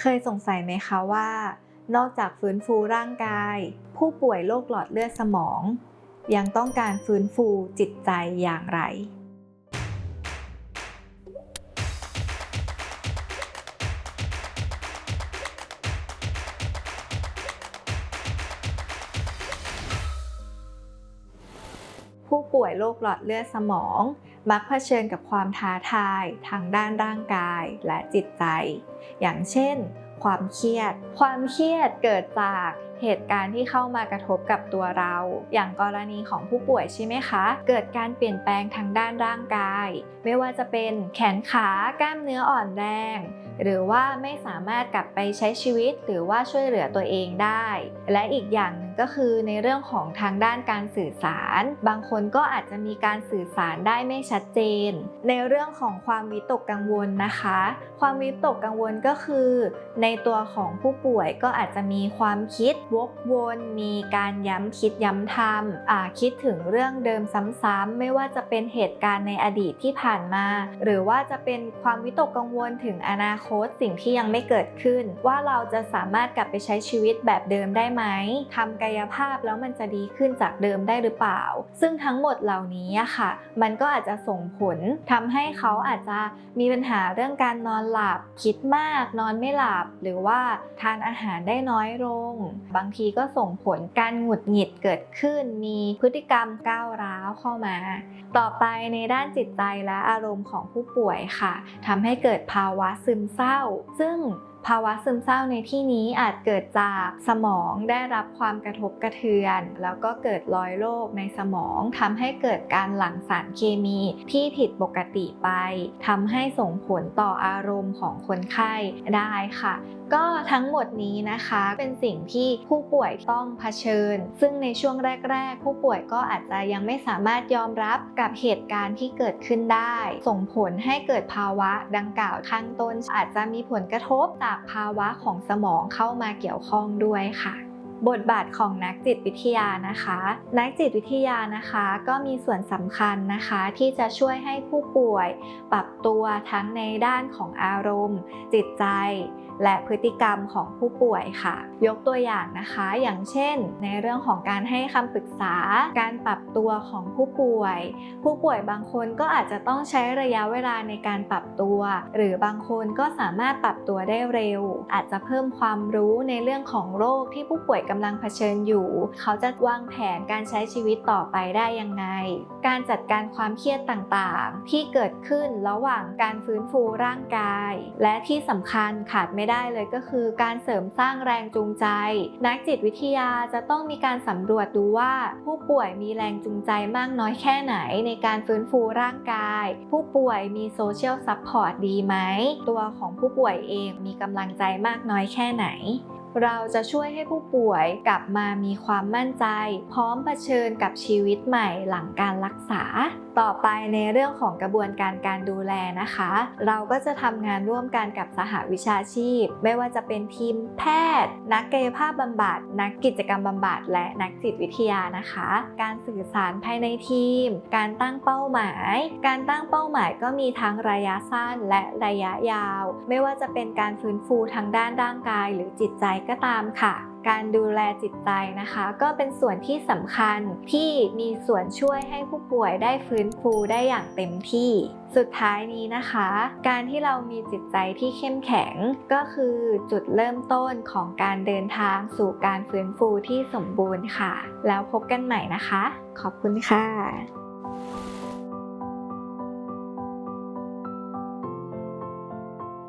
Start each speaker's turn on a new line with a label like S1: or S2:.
S1: เคยสงสัยไหมคะว่า นอกจากฟื้นฟูร่างกาย ผู้ป่วยโรคหลอดเลือดสมอง ยังต้องการฟื้นฟูจิตใจอย่างไร ผู้ป่วยโรคหลอดเลือดสมอง มักเผชิญกับความท้าทายทางด้านร่างกายและจิตใจ อย่างเช่น ความเครียด ความเครียดเกิดจากเหตุการณ์ที่เข้ามากระทบกับตัวเรา อย่างกรณีของผู้ป่วยใช่ไหมคะ เกิดการเปลี่ยนแปลงทางด้านร่างกาย ไม่ว่าจะเป็นแขนขากล้ามเนื้ออ่อนแรง หรือว่าไม่สามารถกลับไปใช้ชีวิต หรือว่าช่วยเหลือตัวเองได้ และอีกอย่างหนึ่ง ก็คือในเรื่องของทางด้านการสื่อสาร บางคนก็อาจจะมีการสื่อสารได้ไม่ชัดเจน ในเรื่องของความวิตกกังวลนะคะ ความวิตกกังวลก็คือ ในตัวของผู้ป่วยก็อาจจะมีความคิดวกวนมีการย้ำคิดย้ำทำคิดถึงเรื่องเดิมซ้ำๆไม่ว่าจะเป็นเหตุการณ์ในอดีตที่ผ่านมา หรือว่าจะเป็นความวิตกกังวลถึงอนาคตสิ่งที่ยังไม่เกิดขึ้น ว่าเราจะสามารถกลับไปใช้ชีวิตแบบเดิมได้ไหมทำกายภาพแล้วมันจะดีขึ้นจากเดิมได้หรือเปล่า ซึ่งทั้งหมดเหล่านี้ค่ะ มันก็อาจจะส่งผลทำให้เขาอาจจะมีปัญหาเรื่องการนอนหลับ คิดมาก นอนไม่หลับ หรือว่าทานอาหารได้น้อยลง บางทีก็ส่งผลการหงุดหงิดเกิดขึ้น มีพฤติกรรมก้าวร้าวเข้ามา ต่อไปในด้านจิตใจและอารมณ์ของผู้ป่วยค่ะทำให้เกิดภาวะซึมเศร้า ซึ่ง ภาวะซึมเศร้าในที่นี้อาจเกิดจากสมองได้รับความกระทบกระเทือน แล้วก็เกิดรอยโรคในสมองทำให้เกิดการหลั่งสารเคมีที่ผิดปกติไปทำให้ส่งผลต่ออารมณ์ของคนไข้ได้ค่ะ ก็ทั้งหมดนี้นะคะเป็นสิ่งที่ผู้ป่วยต้องเผชิญ ซึ่งในช่วงแรก ๆ ผู้ป่วยก็อาจจะยังไม่สามารถยอมรับกับเหตุการณ์ที่เกิดขึ้นได้ ส่งผลให้เกิดภาวะดังกล่าวข้างต้นอาจจะมีผลกระทบต่จากภาวะของสมองเข้ามาเกี่ยวข้องด้วยค่ะ บทบาทของนักจิตวิทยานะคะ นักจิตวิทยานะคะก็มีส่วนสำคัญนะคะที่จะช่วยให้ผู้ป่วย ปรับตัวทั้งในด้านของอารมณ์ จิตใจ และพฤติกรรมของผู้ป่วยค่ะ ยกตัวอย่างนะคะ อย่างเช่น ในเรื่องของการให้คำปรึกษา การปรับตัวของผู้ป่วย ผู้ป่วยบางคนก็อาจจะต้องใช้ระยะเวลาในการปรับตัว หรือบางคนก็สามารถปรับตัวได้เร็ว อาจจะเพิ่มความรู้ในเรื่องของโรคที่ผู้ป่วยกำลังเผชิญอยู่ เขาจะวางแผนการใช้ชีวิตต่อไปได้ยังไง การจัดการความเครียดต่างๆ ที่เกิดขึ้นระหว่างการฟื้นฟูร่างกาย และที่สำคัญขาดไม่ได้เลยก็คือ การเสริมสร้างแรงจูงใจ นักจิตวิทยาจะต้องมีการสำรวจดูว่า ผู้ป่วยมีแรงจูงใจมากน้อยแค่ไหนในการฟื้นฟูร่างกาย ผู้ป่วยมีโซเชียลซัพพอร์ตดีไหม ตัวของผู้ป่วยเองมีกำลังใจมากน้อยแค่ไหน เราจะช่วยให้ผู้ป่วยกลับมามีความมั่นใจ พร้อมเผชิญกับชีวิตใหม่หลังการรักษา ต่อไปในเรื่องของกระบวนการการดูแลนะคะ เราก็จะทำงานร่วมกันกับสหวิชาชีพ ไม่ว่าจะเป็นทีมแพทย์ นักกายภาพบำบัด นักกิจกรรมบำบัด และนักจิตวิทยานะคะ การสื่อสารภายในทีม การตั้งเป้าหมาย การตั้งเป้าหมายก็มีทั้งระยะสั้นและระยะยาว ไม่ว่าจะเป็นการฟื้นฟูทางด้านร่างกายหรือจิตใจก็ตามค่ะ การดูแลจิตใจนะคะ ก็เป็นส่วนที่สำคัญที่มีส่วนช่วยให้ผู้ป่วยได้ฟื้นฟูได้อย่างเต็มที่ สุดท้ายนี้นะคะ การที่เรามีจิตใจที่เข้มแข็ง ก็คือจุดเริ่มต้นของการเดินทางสู่การฟื้นฟูที่สมบูรณ์ค่ะ แล้วพบกันใหม่นะคะ ขอบคุณค่ะ